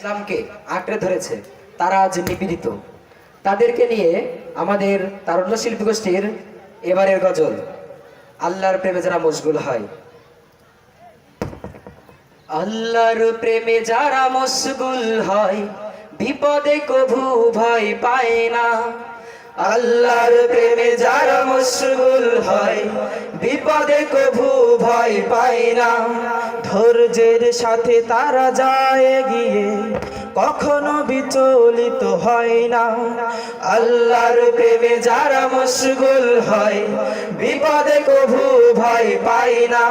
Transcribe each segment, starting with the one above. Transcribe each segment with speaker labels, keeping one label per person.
Speaker 1: ইসলামকে আঁকড়ে ধরেছে, তারা আজ নিপীড়িত। তাদেরকে নিয়ে আমাদের তারুণ্য শিল্পী গোষ্ঠীর এবারের গজল, আল্লাহর প্রেমে যারা মশগুল হয়। আল্লাহর প্রেমে যারা মশগুল হয়, বিপদে কভু ভয় পায় না। আল্লাহর প্রেমে যারা মশগুল হয়, বিপদে কভু ভয় পায় না। ধৈর্যের সাথে তারা যায় গিয়ে কখনো বিচলিত হয় না। আল্লাহর প্রেমে যারা মশগুল হয়, বিপদে কভু ভয় পায় না।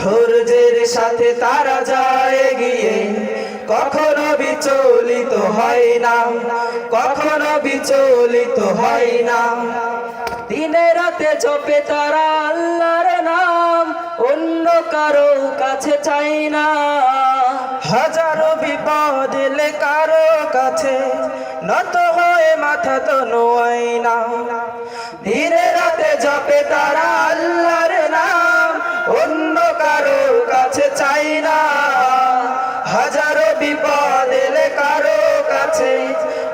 Speaker 1: ধৈর্যের সাথে তারা যায় গিয়ে কখনো বিচলিত হয় না, কখনো বিচলিত হয় না। দিনে রাতে জপে তারা আল্লাহর নাম, অন্য কারও কাছে চাই না। হাজারো বিপদ এলে কারও কাছে নত হয়ে, মাথা তো নোয় না। দিনে রাতে জপে তারা আল্লাহর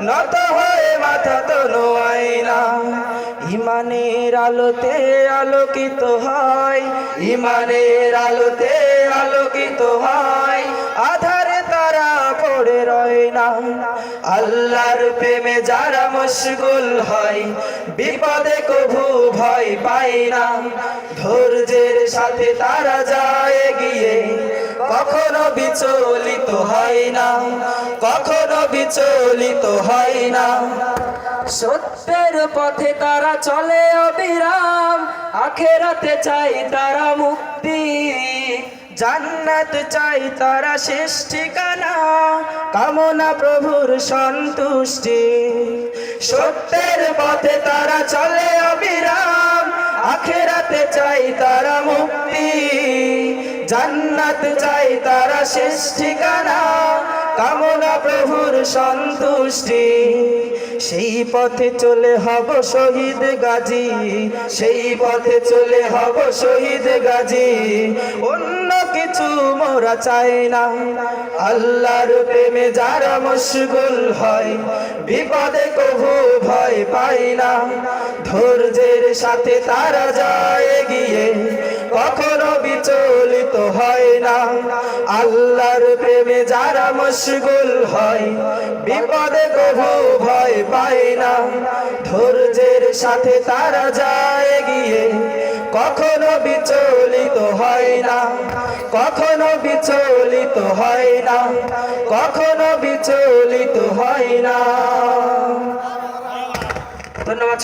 Speaker 1: নত হয়ে মাথা তো নোয় না ইমানের আলোতে আলোকিত হয়, ইমানের আলোতে আলোকিত হয়। আধারে তারা পড়ে রয় না। আল্লাহর প্রেমে যারা মশগুল হয়, বিপদে কভু ভয় পায় না। ধৈর্যের সাথে তারা যায় গিয়ে, কখনো বিচলিত হয় না। কখনো বিচলিত হয় না। সত্যের পথে তারা চলে অবিরাম, আখেরাতে চাই তারা মুক্তি। জান্নাত চাই তারা শেষ ঠিকানা, কামনা প্রভুর সন্তুষ্টি। সত্যের পথে তারা চলে অবিরাম, আখেরাতে চাই তারা মুক্তি। জান্নাত চাই তারা শেষ ঠিকানা, কামনা প্রভুর সন্তুষ্টি। সেই পথে চলে হব শহীদ গাজী। সেই পথে চলে হব শহীদ গাজী। অন্য মোরা চাই না। আল্লাহর প্রেমে যারা মশগুল হয়, বিপদে কভু ভয় পায় না। ধৈর্যের সাথে তারা যায় গিয়ে কখনো বিচলিত হয় না। আল্লাহর প্রেমে যারা মশগুল হয়, বিপদে কভু ভয় পায় না। ধৈর্যের সাথে তারা যায় গিয়ে কখনো বিচলিত হয় না। কখনো বিচলিত হয় না। কখনো বিচলিত হয় না। ধন্যবাদ।